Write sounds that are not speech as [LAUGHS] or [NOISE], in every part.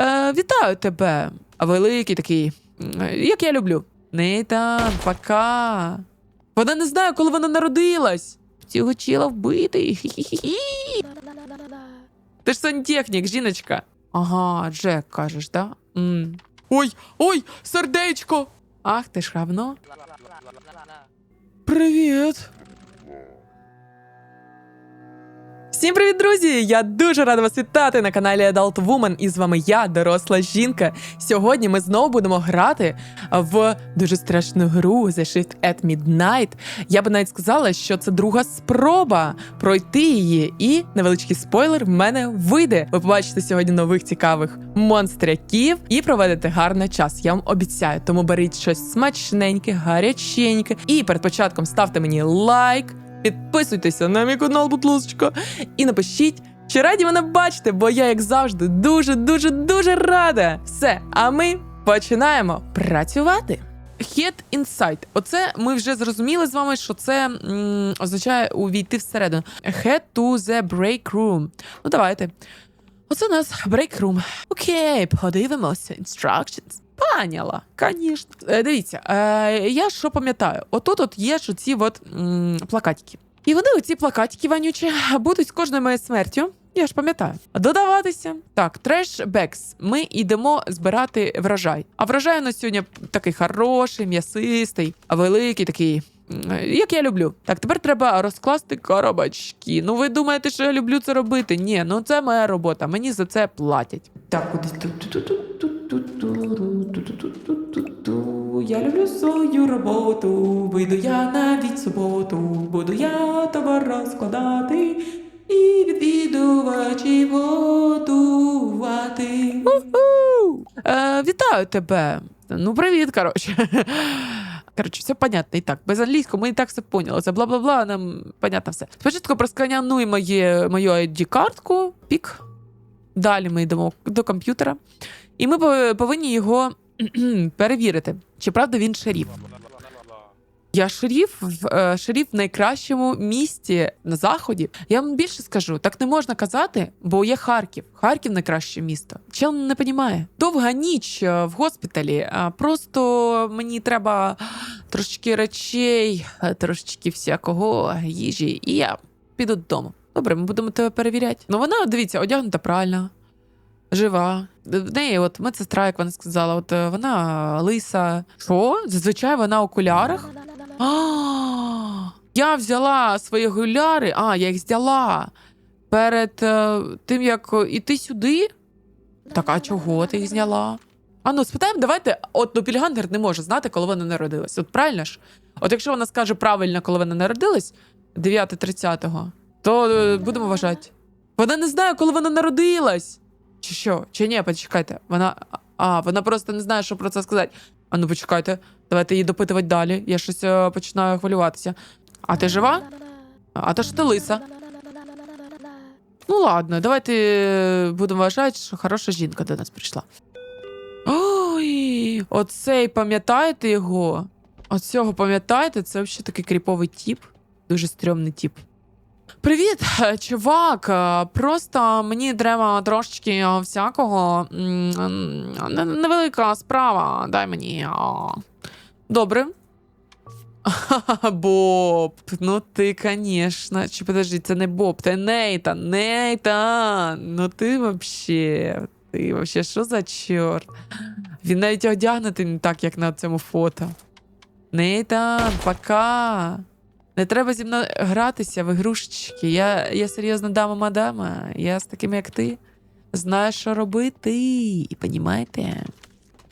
Е, вітаю тебе. А Великий такий, як я люблю. Нейтан, пока. Вона не знає, коли вона народилась. Цього чіла вбитий. Хі-хі-хі. Ти ж сантехнік, жіночка. Ага, Джек, кажеш, да? М. Ой, ой, сердечко. Ах, ти ж равно. Привіт. Всім привіт, друзі! Я дуже рада вас вітати на каналі Adult Woman. І з вами я, доросла жінка. Сьогодні ми знову будемо грати в дуже страшну гру The Shift at Midnight. Я би навіть сказала, що це друга спроба пройти її. І невеличкий спойлер в мене вийде. Ви побачите сьогодні нових цікавих монстряків і проведете гарний час. Я вам обіцяю. Тому беріть щось смачненьке, гаряченьке. І перед початком ставте мені лайк. Підписуйтеся на мій канал, будь ласка, і напишіть, чи раді мене бачити, бо я, як завжди, дуже, дуже, дуже рада. Все, а ми починаємо працювати. Head Inside. Оце ми вже зрозуміли з вами, що це м, означає увійти всередину. Head to the break room. Ну, давайте. Оце у нас break room. Окей, подивимося. Instructions. Поняла, звісно. Е, дивіться, е, я що пам'ятаю, отут от є ж оці от м, плакатики. І вони, оці плакатики вонючі, будуть з кожною моєю смертю. Я ж пам'ятаю. Додаватися. Так, треш бекс. Ми йдемо збирати врожай. А врожай у нас сьогодні такий хороший, м'ясистий, великий такий. Як я люблю. Так, тепер треба розкласти коробочки. Ну, ви думаєте, що я люблю це робити? Ні, ну це моя робота. Мені за це платять. Так, кудись тут. Я люблю свою роботу, вийду я навіть суботу, буду я товар розкладати і відвідувачі годувати. Е, Вітаю тебе! Ну, привіт, коротше. Коротше, все понятно і так. Без англійського ми і так все поняли. Це бла бла бла, нам понятно все. Спочатку просканянуй моє мою id картку пік. Далі ми йдемо до комп'ютера. І ми повинні його [CLEARS THROAT] перевірити, чи правда він шеріф. Я шеріф е, шеріф в найкращому місті на заході. Я вам більше скажу, так не можна казати, бо є Харків. Харків найкраще місто. Чел не понімає. Довга ніч е, в госпіталі. Просто мені треба трошечки речей, трошечки всякого їжі, і я піду додому. Добре, ми будемо тебе перевіряти. Ну вона, дивіться, одягнута правильно, жива. В неї, от медсестра, як вона сказала, от е, вона лиса. Що? Зазвичай вона в окулярах. Я взяла свої окуляри, а, я їх взяла перед е, тим, як іти сюди. Так, а чого ти їх зняла? А ну, спитаємо, давайте. От Допільгангер не може знати, коли вона народилась. От правильно ж? От якщо вона скаже правильно, коли вона народилась, 9.30-го, то е, будемо вважати. Вона не знає, коли вона народилась. Чи що? Чи ні, почекайте. Вона. А, вона просто не знає, що про це сказати. А ну почекайте, давайте її допитувати далі. Я щось е, починаю хвилюватися. А ти жива? А то ж ти лиса. Ну ладно, давайте е, будемо вважати, що хороша жінка до нас прийшла. Ой, оцей, пам'ятаєте його? Оцього пам'ятаєте? Це взагалі такий кріповий тіп. Дуже стрьомний тіп. Привіт, е, чувак. е, Просто мені треба трошечки е, всякого. Невелика справа. Дай мені. Добре. [LAUGHS] Боб, ну ти, конечно. Чи подожди, це не Боб, це Нейтан. Нейтан. Ну ти вообще. Ти вообще, що за чорт? Він навіть одягнутий не так, як на цьому фото. Нейтан, пока. Не треба зі мною гратися в ігрушечки. Я, я серйозна дама мадама. Я з такими, як ти, знаю, що робити. І понімаєте?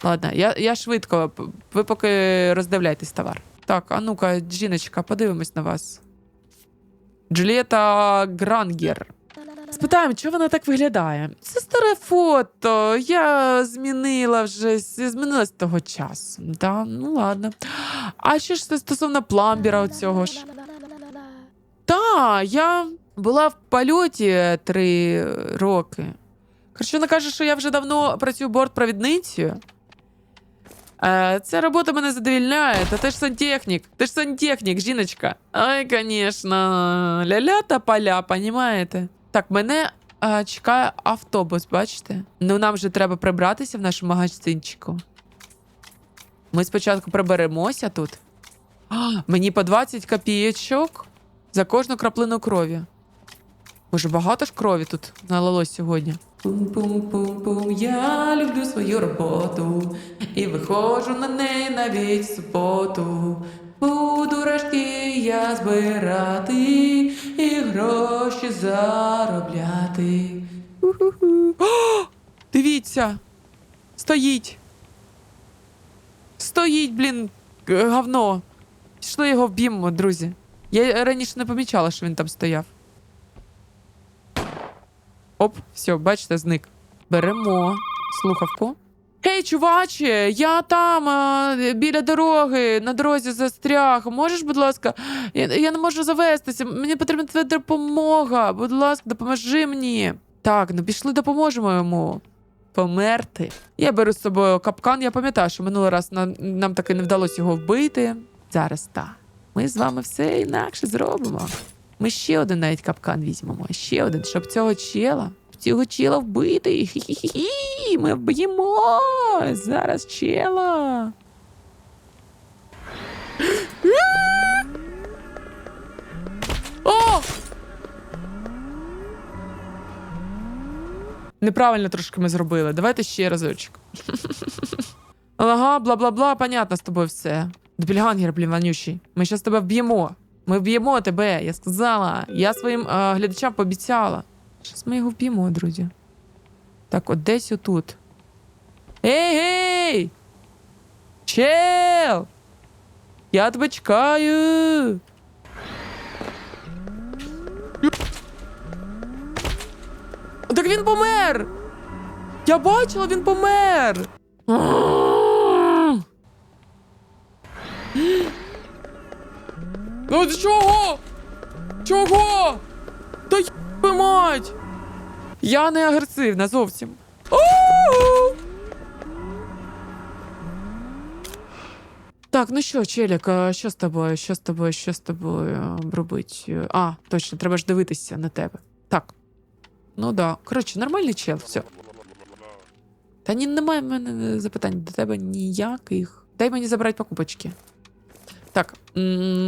Ладно, я, я швидко. Ви поки роздивляйтесь товар. Так, а ну-ка, жіночка, подивимось на вас. Джулієта Грангер. Спитаємо, чого вона так виглядає? Це старе фото. Я змінила вже, змінила з того часу. Да, ну ладно. А що ж це стосовно пламбіра оцього ж? Та, я була в польоті три роки. Вона каже, що я вже давно працюю бортпровідницею. Е, ця робота мене задовільняє, та ти ж сантехнік, ти ж сантехнік, жіночка. Ай, звісно, ля-ля та поля, понімаєте? Так, мене а, чекає автобус, бачите? Ну нам же треба прибратися в нашому магазинчику. Ми спочатку приберемося тут. А, мені по 20 копійочок за кожну краплину крові. Боже, багато ж крові тут налилось сьогодні. Пум-пум-пум-пум, я люблю свою роботу і виходжу на неї навіть в суботу. Буду решки я збирати і гроші заробляти. У-ху-ху. О, дивіться! Стоїть! Стоїть, блін, говно. Пішли його вб'ємо, друзі. Я раніше не помічала, що він там стояв. Оп, все, бачите, зник. Беремо слухавку. Гей, чуваче, я там а, біля дороги, на дорозі застряг. Можеш, будь ласка, я, я не можу завестися. Мені потрібна твоя допомога. Будь ласка, допоможи мені. Так, ну пішли, допоможемо йому. Померти. Я беру з собою капкан. Я пам'ятаю, що минулий раз нам, нам таки не вдалося його вбити. Зараз так. Ми з вами все інакше зробимо. Ми ще один навіть капкан візьмемо, ще один, щоб цього чела, цього чела вбити. Хі-хі-хі, ми вб'ємо зараз чела. О! Неправильно трошки ми зробили. Давайте ще разочок. Ага, бла-бла-бла, понятно з тобою все. Допільгангер, блін, вонючий. Ми зараз тебе вб'ємо. Ми вб'ємо тебе, я сказала. Я своїм е, глядачам пообіцяла. Щас ми його вб'ємо, друзі. Так, от десь отут. Ей, гей! Чел! Я тебе чекаю! Так він помер! Я бачила, він помер! Ну чого? Чого? Та й мать! Я не агресивна зовсім. Так, ну що, Челік, а що з тобою? Що з тобою? Що з тобою е, робить? А, точно, треба ж дивитися на тебе. Так. Ну да. Коротше, нормальний чел, все. Та ні, немає в мене запитань до тебе ніяких. Дай мені забрати покупочки. Так,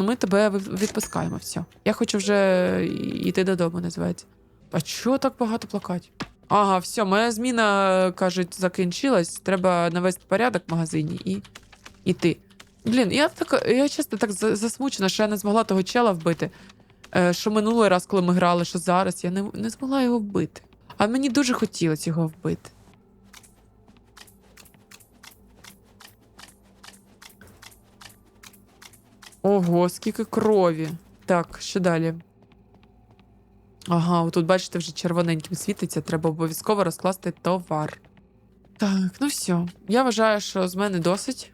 ми тебе відпускаємо, все. Я хочу вже йти додому, називається. А чого так багато плакатів? Ага, все, моя зміна, кажуть, закінчилась. Треба навести порядок в магазині і іти. Блін, я так, я чесно так засмучена, що я не змогла того чела вбити. Е, що минулий раз, коли ми грали, що зараз, я не, не змогла його вбити. А мені дуже хотілося його вбити. Ого, скільки крові. Так, що далі? Ага, отут, бачите, вже червоненьким світиться, треба обов'язково розкласти товар. Так, ну все. Я вважаю, що з мене досить.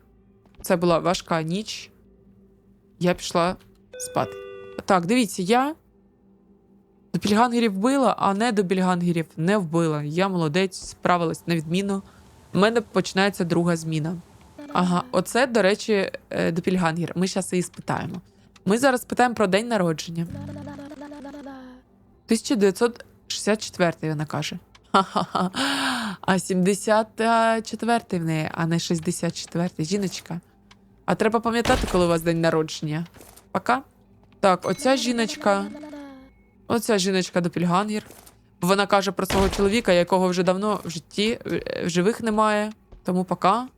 Це була важка ніч. Я пішла спати. Так, дивіться, я допільгангерів вбила, а не допільгангерів не вбила. Я молодець, справилась на відміну. У мене починається друга зміна. Ага, оце, до речі, е, допільгангер. Ми зараз її спитаємо. Ми зараз питаємо про день народження. 1964 вона каже. А 74 в неї, а не 64 жіночка. А треба пам'ятати, коли у вас день народження. Пока. Так, оця жіночка. Оця жіночка допільгангер. Вона каже про свого чоловіка, якого вже давно в житті в живих немає. Тому пока.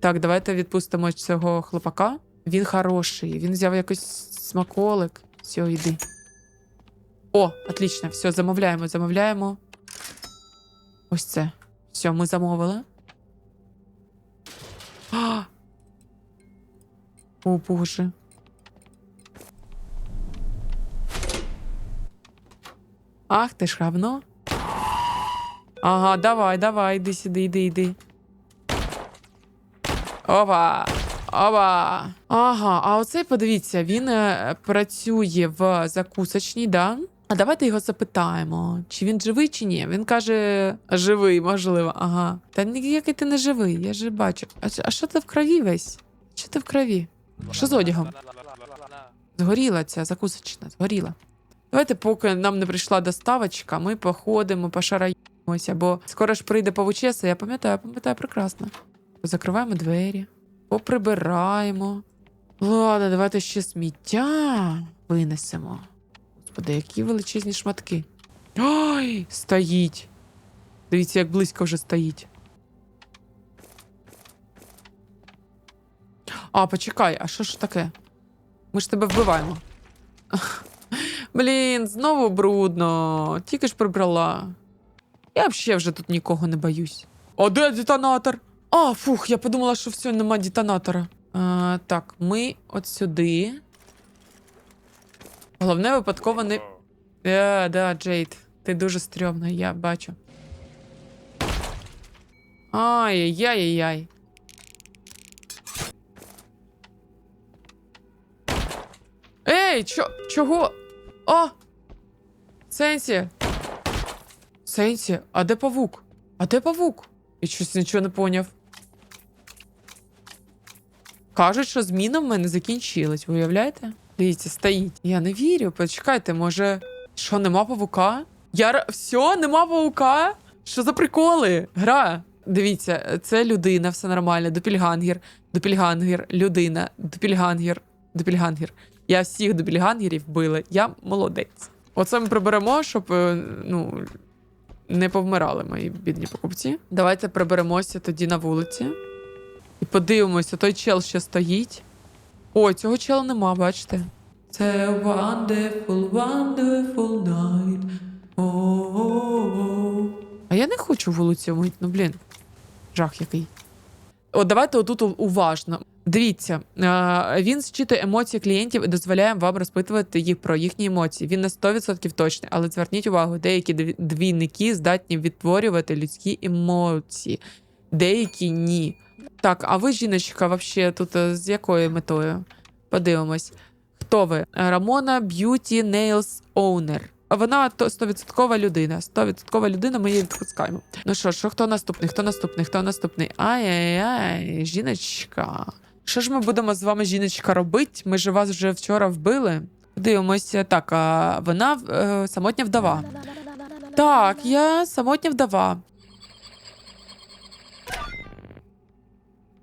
Так, давайте відпустимо цього хлопака. Він хороший, він взяв якийсь смаколик. Все, йди. О, отлично, все, замовляємо, замовляємо. Ось це. Все, ми замовили. [GASPS] О, Боже. Ах, ти ж равно. Ага, давай, давай, іди сюди, йди, йди. Опа! Опа! Ага, а оцей, подивіться, він е, працює в закусочній, да? А давайте його запитаємо, чи він живий, чи ні. Він каже, живий, можливо, ага. Та ніякий ти не живий, я ж бачу. А, а що ти в крові весь? Що ти в крові? Що з одягом? Згоріла ця закусочна, згоріла. Давайте, поки нам не прийшла доставочка, ми походимо, пошараємося, бо скоро ж прийде павучеса, я пам'ятаю, пам'ятаю прекрасно. Закриваємо двері, поприбираємо. Ладно, давайте ще сміття винесемо. Господи, які величезні шматки. Ой, стоїть. Дивіться, як близько вже стоїть. А, почекай, а що ж таке? Ми ж тебе вбиваємо. Блін, знову брудно. Тільки ж прибрала. Я взагалі вже тут нікого не боюсь. А де детонатор? А, фух, я подумала, що все, нема детонатора. А, так, ми от сюди. Головне, випадково не. Е, да, Джейд, ти дуже стрьомна, я бачу. Ай-яй-яй-яй. Ей, чо, чого? О! Сенсі. Сенсі, а де павук? А де павук? Я щось нічого не поняв. Кажуть, що зміна в мене закінчилась, ви уявляєте? Дивіться, стоїть. Я не вірю. Почекайте, може. Що, нема павука? Я все, нема павука? Що за приколи? Гра. Дивіться, це людина, все нормально. Допільгангер, допільгангер, людина, допільгангер, допільгангер. Я всіх допільгангерів вбила. Я молодець. Оце ми приберемо, щоб е, ну, не повмирали мої бідні покупці. Давайте приберемося тоді на вулиці. І подивимося, той чел ще стоїть. О, цього чела нема, бачите. Це wonderful, wonderful night. О-о-о. А я не хочу вулицю мити, ну блін. Жах який. От давайте отут уважно. Дивіться, він зчитує емоції клієнтів і дозволяє вам розпитувати їх про їхні емоції. Він на 100% точний, але зверніть увагу, деякі двійники здатні відтворювати людські емоції, деякі ні. Так, а ви, жіночка, вообще тут е, з якою метою? Подивимось. Хто ви? Рамона Beauty Nails Owner. Вона то 100% людина. 100% людина, ми її відпускаємо. Ну що, що хто наступний? Хто наступний? Хто наступний? Ай-яй-яй, жіночка. Що ж ми будемо з вами, жіночка, робити? Ми ж вас вже вчора вбили. Дивимося, так, а вона е, самотня вдова. Так, я самотня вдова.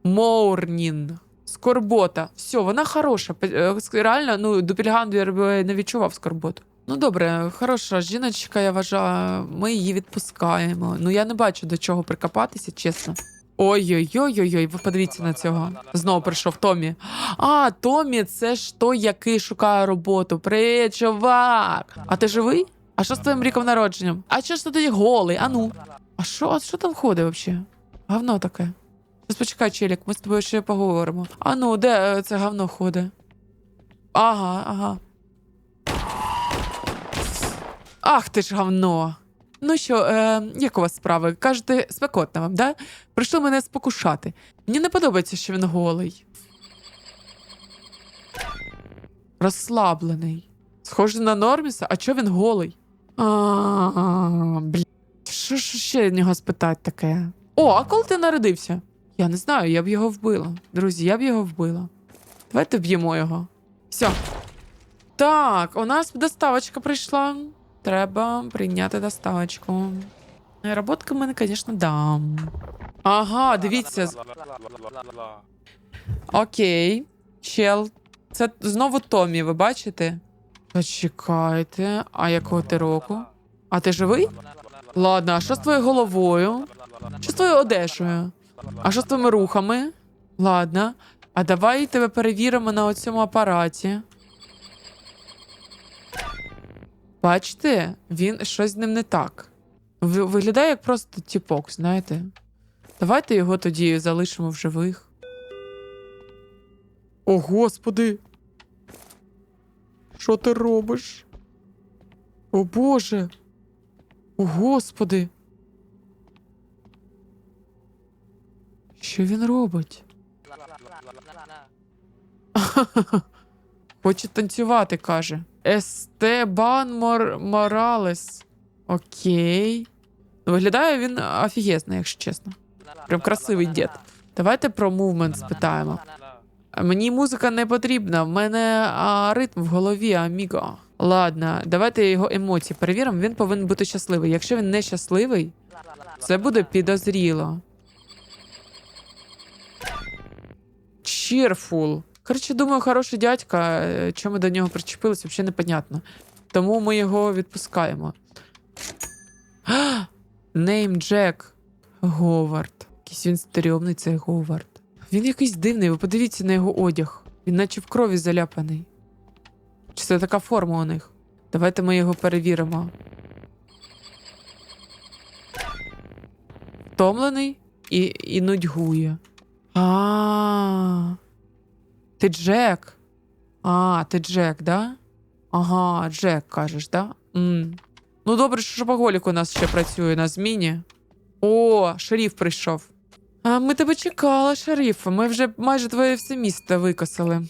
Морнін. Скорбота. Все, вона хороша. Е, Реально, ну, Дупільгангер не відчував скорботу. Ну добре, хороша жіночка, я вважаю, ми її відпускаємо. Ну я не бачу до чого прикопатися, чесно. Ой-ой-ой-ой, ви подивіться на цього. Знову прийшов Томі. А, Томі, це ж той, який шукає роботу. Привіт, чувак! А ти живий? А що з твоїм ріком народженням? А що ж ти тоді голий? А ну? А що, а що там ходить взагалі? Говно таке. Щас почекай, Челік, ми з тобою ще поговоримо. А ну, де е, це говно ходить? Ага, ага. Ах ти ж говно. Ну що, е, як у вас справи? Кажете, спекотно вам, да? Прийшли мене спокушати. Мені не подобається, що він голий. Розслаблений. Схожий на Норміса, а чого він голий? Блін. Що ж ще нього спитати таке? О, а коли ти народився? Я не знаю, я б його вбила. Друзі, я б його вбила. Давайте вб'ємо його. Все. Так, у нас доставочка прийшла. Треба прийняти доставочку. Роботки в мене, звісно, дам. Ага, дивіться. Окей. Чел. Це знову Томі, ви бачите? Почекайте, а якого ти року? А ти живий? Ладно, а що з твоєю головою? Що з твоєю одежею? А що з твоїми рухами? Ладно. А давай тебе перевіримо на цьому апараті. Бачите, він щось з ним не так. Виглядає як просто тіпок, знаєте. Давайте його тоді залишимо в живих. О, господи. Що ти робиш? О Боже. О, господи. Що він робить? [LAUGHS] Хоче танцювати, каже. Естебан Мор... Моралес. Окей. Ну, Виглядає він офігезно, якщо чесно. Прям красивий дід. Давайте про мувмент спитаємо. Мені музика не потрібна, в мене а, ритм в голові, аміго. Ладно, давайте його емоції перевіримо. Він повинен бути щасливий. Якщо він не щасливий, це буде підозріло. Cheerful. Коротше, думаю, хороший дядька. е, Чому до нього причепилися, взагалі непонятно. Тому ми його відпускаємо. Нейм Джек. Говард. Якийсь він стрьомний цей Говард. Він якийсь дивний, ви подивіться на його одяг. Він наче в крові заляпаний. Чи це така форма у них? Давайте ми його перевіримо. Втомлений і, і нудьгує. А. Ти Джек. А, ти Джек, да? Ага, Джек, кажеш, да? М. Ну, добре, що шопоголік у нас ще працює на зміні. О, шеріф прийшов. А ми тебе чекали, шериф. Ми вже майже твоє все місто викосили.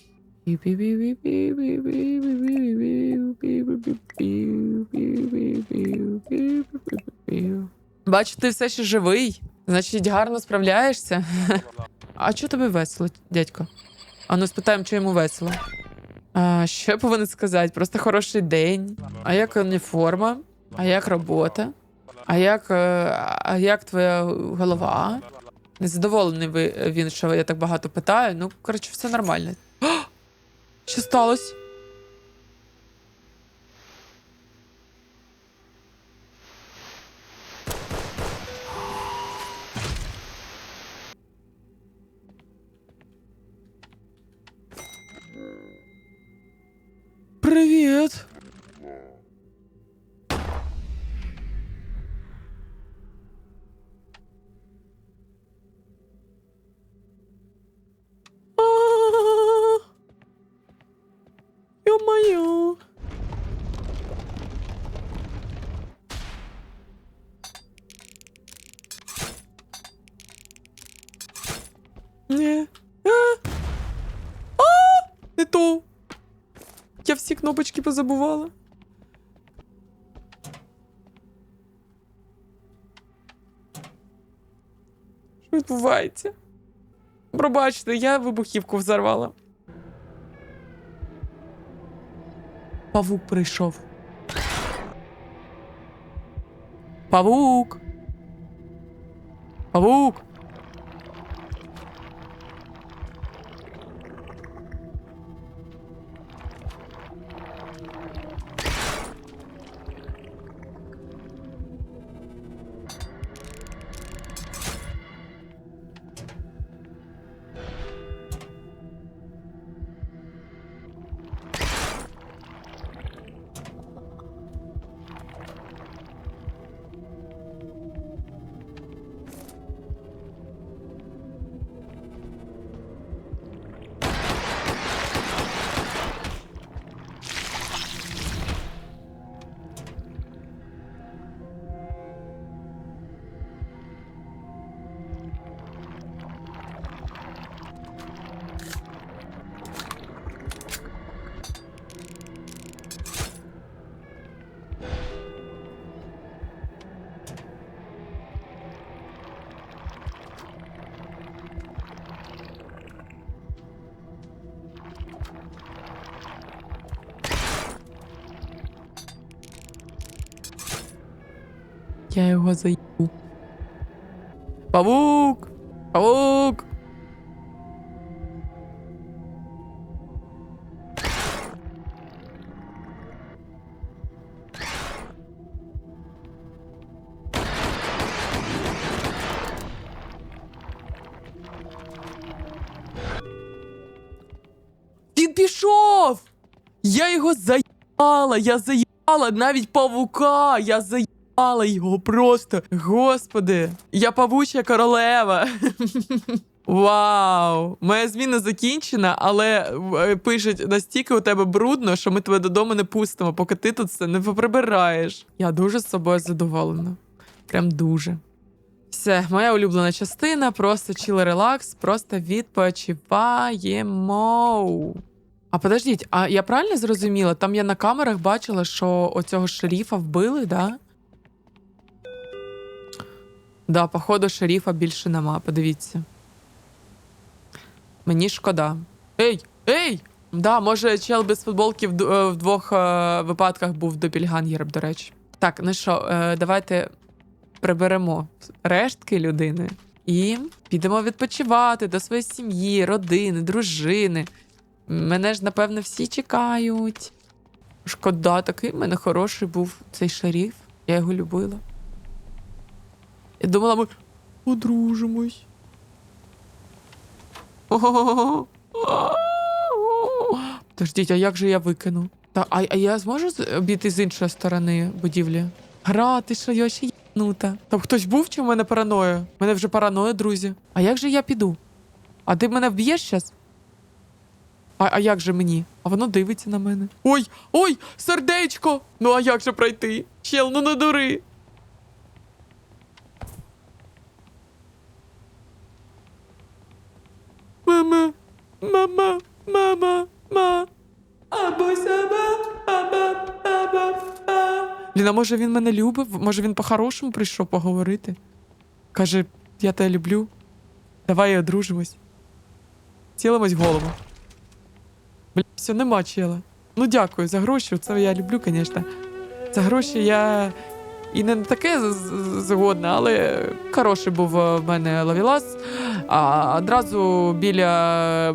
Бачу, ти все ще живий. Значить, гарно справляєшся. [LAUGHS] А чого тобі весело, дядько? А ну спитаємо, чи йому весело. А, що я повинен сказати? Просто хороший день. А як уніформа? А як робота? А як, е, а як твоя голова? Незадоволений ви, він, що я так багато питаю. Ну, коротше, все нормально. [GASPS] Що сталося? Ё-моё! Не. А! А! Не то. Я всі кнопочки позабувала. Що відбувається? Пробачте, я вибухівку взорвала. Павук прийшов. Павук. Павук. Його заїбу. Павук! Павук! Він пішов! Я його заїбала, я заїбала навіть павука, я заїбала його просто. Господи, я павуча королева. Вау! Моя зміна закінчена, але е, пишуть настільки у тебе брудно, що ми тебе додому не пустимо, поки ти тут все не поприбираєш. Я дуже з собою задоволена. Прям дуже. Все, моя улюблена частина. Просто чіл релакс, просто відпочиваємо. А подождіть, а я правильно зрозуміла? Там я на камерах бачила, що оцього шеріфа вбили, да? Да, походу, шеріфа більше нема, подивіться. Мені шкода. Ей, ей! Да, може, чел без футболки в, е, в двох е, випадках був допільгангером, до речі. Так, ну що, е, давайте приберемо рештки людини і підемо відпочивати до своєї сім'ї, родини, дружини. Мене ж, напевно, всі чекають. Шкода, такий в мене хороший був цей шаріф. Я його любила. Я думала, ми одружимось. Подождіть, а як же я викину? Та, а, а я зможу обійти з іншої сторони будівлі? Грати, що я ще єнута. Там хтось був чи в мене параноя? У мене вже параноя, друзі. А як же я піду? А ти мене вб'єш зараз? А, а як же мені? А воно дивиться на мене. Ой, ой, сердечко! Ну а як же пройти? Чел, ну не дури. Мама, мама, мама, ма. Або саба, аба, аба, а. Ліна, може він мене любив? Може він по-хорошому прийшов поговорити? Каже, я тебе люблю. Давай одружимось. Цілимось в голову. Бля, все, нема чела. Ну дякую за гроші. Це я люблю, звісно. За гроші я і не таке з- з- але хороший був е, в мене лавілас. А одразу біля е,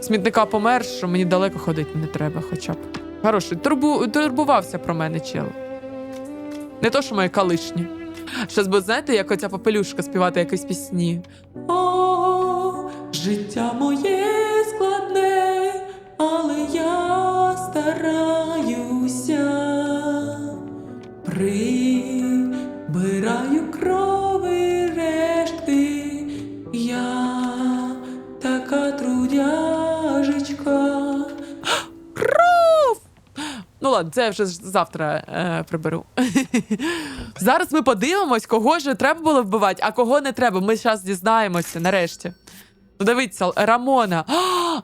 смітника помер, що мені далеко ходити не треба, хоча б. Хороший. Турбу, турбувався про мене, чел. Не то, що моє колишнє. Щас би, знаєте, як оця попелюшка співати якісь пісні. О, життя моє Ну це вже завтра е, приберу. [LAUGHS] Зараз ми подивимось, кого ж треба було вбивати, а кого не треба. Ми зараз дізнаємося нарешті. Ну, дивіться, Рамона.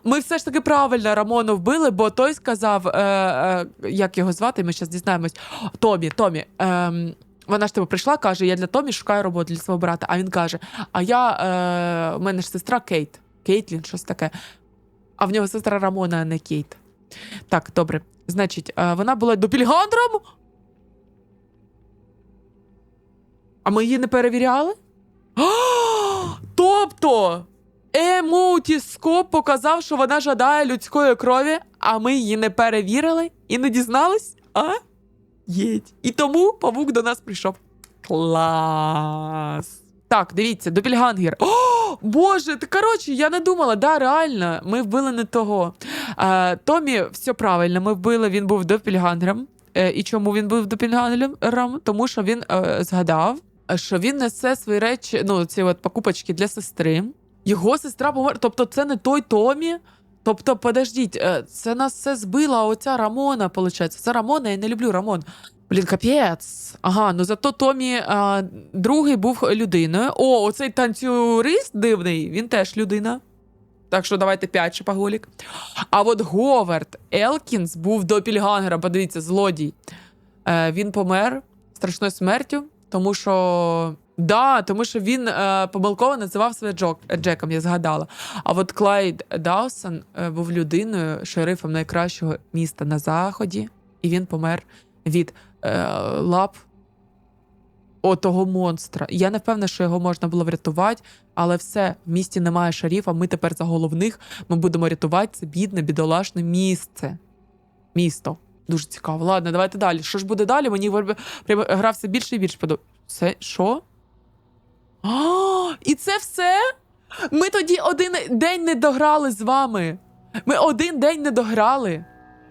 Ми все ж таки правильно Рамону вбили, бо той сказав, е, е, як його звати, ми зараз дізнаємось. Томі, Томі. Ем, вона ж тебе прийшла, каже: я для Томі шукаю роботу для свого брата. А він каже: А я е, у мене ж сестра Кейт. Кейтлін, щось таке. А в нього сестра Рамона, а не Кейт. Так, добре. Значить, е, вона була допільгандром? А ми її не перевіряли? Тобто, емутіскоп показав, що вона жадає людської крові, а ми її не перевірили і не дізнались? А? Єдь. І тому павук до нас прийшов. Клас. Так, дивіться, допільгангер. О, Боже, ти коротше, я не думала, да, реально, ми вбили не того. Томі, все правильно, ми вбили, він був допільгангером. Е, і чому він був допільгангером? Тому що він е, згадав, що він несе свої речі, ну, ці от покупочки для сестри. Його сестра померла. Тобто, це не той Томі. Тобто, подождіть, е, це нас все збила оця Рамона, виходить. Це Рамона, я не люблю Рамон. Блін, капець. Ага, ну зато Томі а, другий був людиною. О, оцей танцюрист дивний, він теж людина. Так що давайте 5 шапоголік. А от Говард Елкінс був допільгангером, подивіться, злодій. Е, він помер страшною смертю, тому що. Да, тому що він е, помилково називав себе Джок, Джеком, я згадала. А от Клайд Даусон е, був людиною, шерифом найкращого міста на заході, і він помер від е, лап отого монстра. Я не впевнена, що його можна було врятувати, але все, в місті немає шаріфа. Ми тепер за головних. Ми будемо рятувати це бідне, бідолашне місце. Місто. Дуже цікаво. Ладно, давайте далі. Що ж буде далі? Мені вер- прям гра все більше і більше подобається. Це що? А, і це все? Ми тоді один день не дограли з вами. Ми один день не дограли.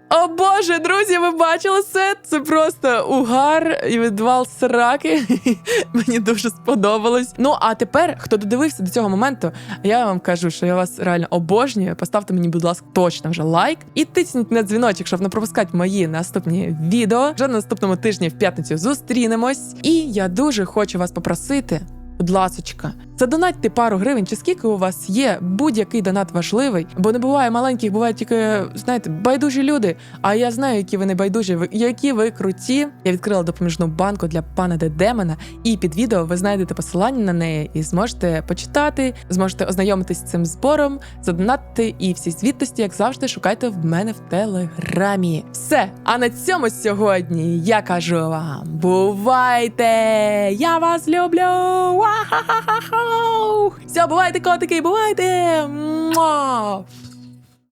О Боже, друзі, ви бачили це? Це просто угар і відвал сраки. [LAUGHS] Мені дуже сподобалось. Ну а тепер, хто додивився до цього моменту, я вам кажу, що я вас реально обожнюю. Поставте мені, будь ласка, точно вже лайк і тисніть на дзвіночок, щоб не пропускати мої наступні відео. Вже на наступному тижні в п'ятницю зустрінемось. І я дуже хочу вас попросити, будь ласочка, Задонатьте пару гривень, чи скільки у вас є, будь-який донат важливий, бо не буває маленьких, бувають тільки, знаєте, байдужі люди. А я знаю, які ви не байдужі, які ви круті. Я відкрила допоміжну банку для пана Дедемона, і під відео ви знайдете посилання на неї і зможете почитати, зможете ознайомитись з цим збором, задонатити і всі звітності, як завжди, шукайте в мене в телеграмі. Все. А на цьому сьогодні я кажу вам: бувайте! Я вас люблю! Все, бувайте, котики, бувайте! Муа!